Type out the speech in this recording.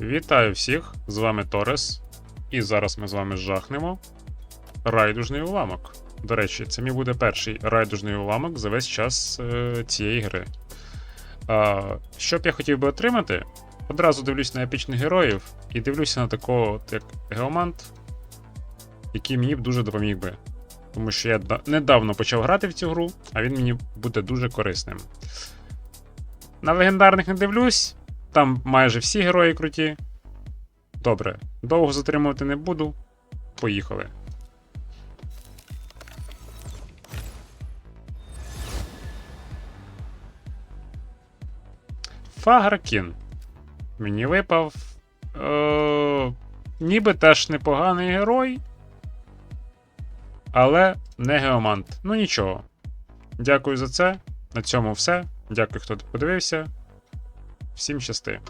Вітаю всіх! З вами Торес. І зараз ми з вами жахнемо райдужний уламок. До речі, це мій буде перший райдужний уламок за весь час е, цієї гри. А, що б я хотів би отримати? Одразу дивлюсь на епічних героїв і дивлюся на такого, як Геомант, який мені б дуже допоміг би. Тому що я недавно почав грати в цю гру, а він мені буде дуже корисним. На легендарних не дивлюсь, там майже всі герої круті. Добре, довго затримувати не буду. Поїхали. Фагракін. Мені випав. Е, ніби теж непоганий герой. Але не геомант. Ну нічого. Дякую за це. На цьому все. Дякую, хто подивився. Всім щасти.